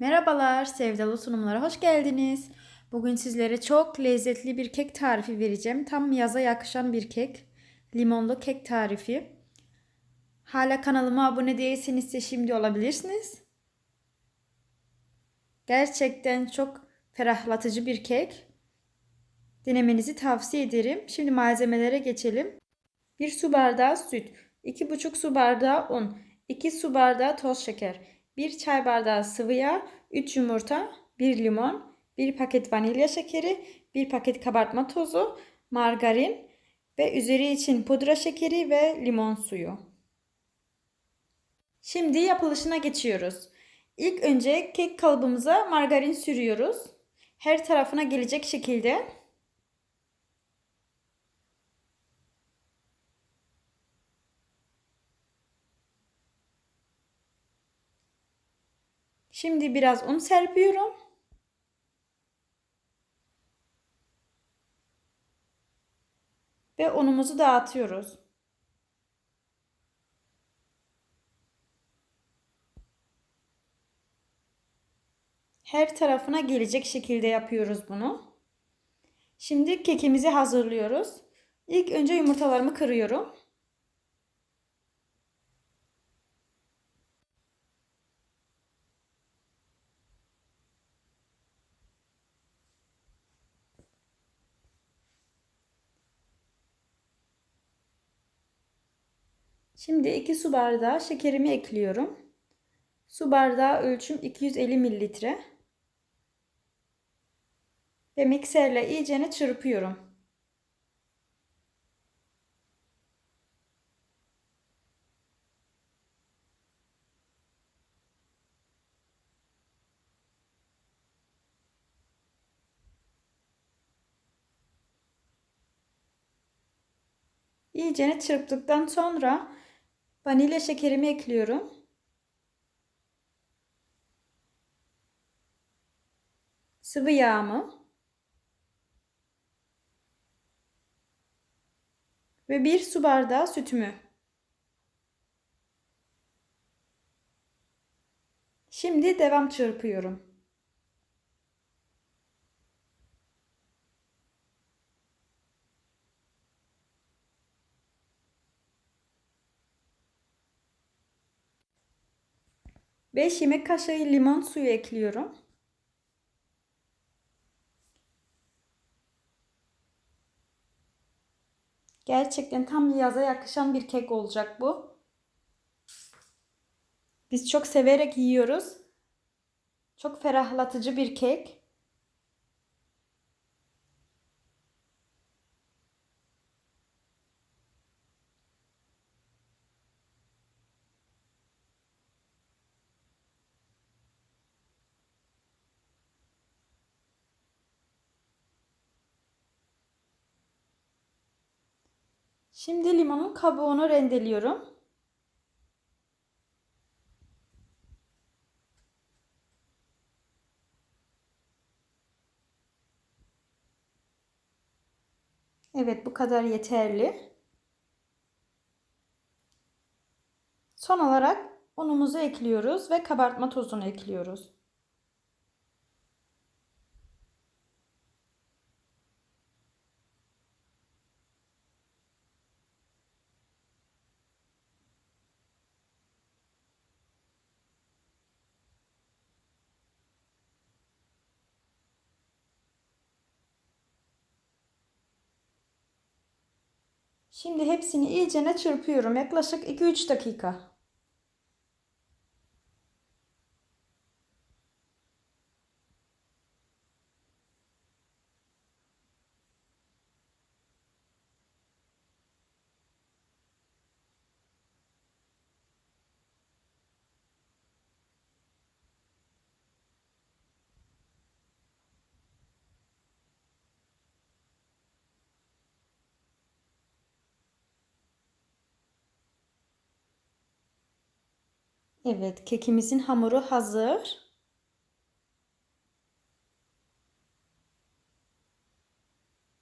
Merhabalar, sevdalı sunumlara hoş geldiniz. Bugün sizlere çok lezzetli bir kek tarifi vereceğim. Tam yaza yakışan bir kek. Limonlu kek tarifi. Hala kanalıma abone değilseniz de şimdi olabilirsiniz. Gerçekten çok ferahlatıcı bir kek. Denemenizi tavsiye ederim. Şimdi malzemelere geçelim. 1 su bardağı süt, 2,5 su bardağı un, 2 su bardağı toz şeker, 1 çay bardağı sıvı yağ, 3 yumurta, 1 limon, 1 paket vanilya şekeri, 1 paket kabartma tozu, margarin ve üzeri için pudra şekeri ve limon suyu. Şimdi yapılışına geçiyoruz. İlk önce kek kalıbımıza margarin sürüyoruz. Her tarafına gelecek şekilde. Şimdi biraz un serpiyorum. Ve unumuzu dağıtıyoruz. Her tarafına gelecek şekilde yapıyoruz bunu. Şimdi kekimizi hazırlıyoruz. İlk önce yumurtalarımı kırıyorum. Şimdi 2 su bardağı şekerimi ekliyorum. Su bardağı ölçüm 250 mililitre. Ve mikserle iyicene çırpıyorum. İyicene çırptıktan sonra vanilya şekerimi ekliyorum. Sıvı yağımı ve bir su bardağı sütümü. Şimdi devam çırpıyorum. 5 yemek kaşığı limon suyu ekliyorum. Gerçekten tam yaza yakışan bir kek olacak bu. Biz çok severek yiyoruz. Çok ferahlatıcı bir kek. Şimdi limonun kabuğunu rendeliyorum. Evet bu kadar yeterli. Son olarak unumuzu ekliyoruz ve kabartma tozunu ekliyoruz. Şimdi hepsini iyicene çırpıyorum. Yaklaşık 2-3 dakika. Evet, kekimizin hamuru hazır.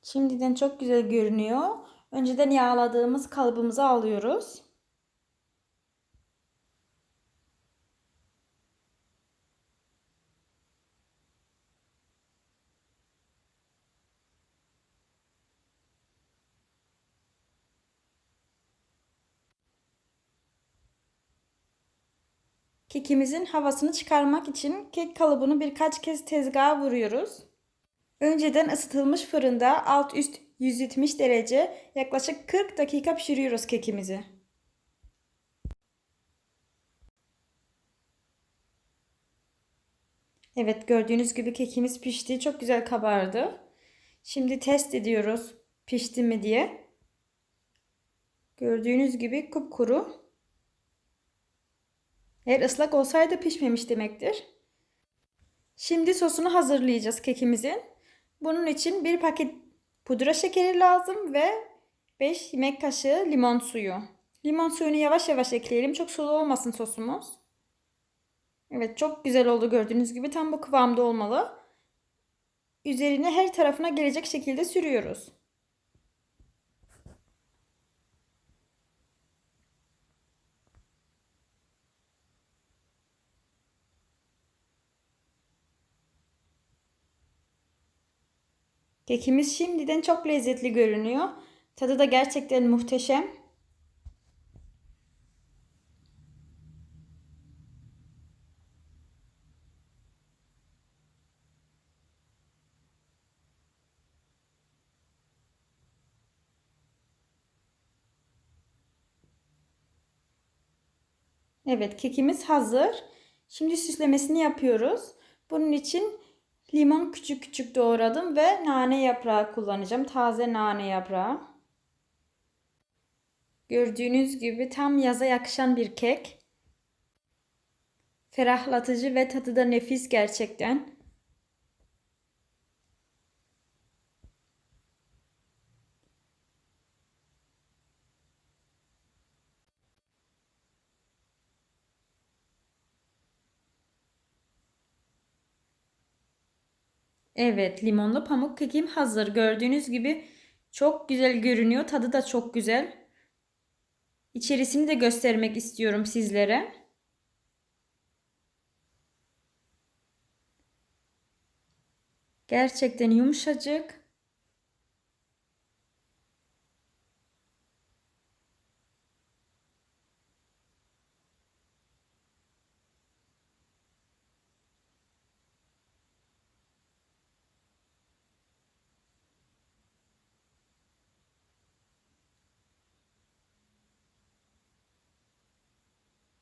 Şimdiden çok güzel görünüyor. Önceden yağladığımız kalıbımızı alıyoruz. Kekimizin havasını çıkarmak için kek kalıbını birkaç kez tezgaha vuruyoruz. Önceden ısıtılmış fırında alt üst 170 derece yaklaşık 40 dakika pişiriyoruz kekimizi. Evet gördüğünüz gibi kekimiz pişti. Çok güzel kabardı. Şimdi test ediyoruz pişti mi diye. Gördüğünüz gibi kupkuru. Eğer ıslak olsaydı pişmemiş demektir. Şimdi sosunu hazırlayacağız kekimizin. Bunun için bir paket pudra şekeri lazım ve 5 yemek kaşığı limon suyu. Limon suyunu yavaş yavaş ekleyelim. Çok sulu olmasın sosumuz. Evet çok güzel oldu gördüğünüz gibi. Tam bu kıvamda olmalı. Üzerine her tarafına gelecek şekilde sürüyoruz. Kekimiz şimdiden çok lezzetli görünüyor. Tadı da gerçekten muhteşem. Evet, kekimiz hazır. Şimdi süslemesini yapıyoruz. Bunun için limon küçük küçük doğradım ve nane yaprağı kullanacağım. Taze nane yaprağı. Gördüğünüz gibi tam yaza yakışan bir kek. Ferahlatıcı ve tadı da nefis gerçekten. Evet, limonlu pamuk kekim hazır. Gördüğünüz gibi çok güzel görünüyor. Tadı da çok güzel. İçerisini de göstermek istiyorum sizlere. Gerçekten yumuşacık.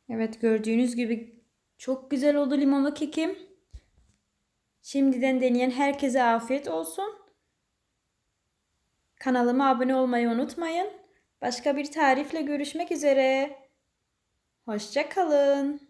Evet gördüğünüz gibi çok güzel oldu limonlu kekim. Şimdiden deneyen herkese afiyet olsun. Kanalıma abone olmayı unutmayın. Başka bir tarifle görüşmek üzere. Hoşça kalın.